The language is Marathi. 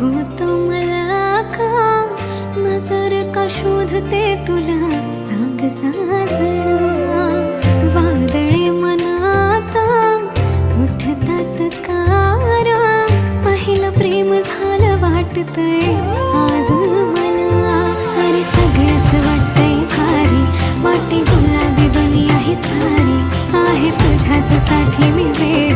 होत मला का? नजर का शोधते तुला? सांग साजणा वादळे मनात उठतात कारा. पहिलं प्रेम झालं वाटतंय. आज मला अरे सगळ्याच वाटतंय भारी. वाटे गुलाबी दुनिया ही सारी. आहे तुझ्याच साठी मी वेळ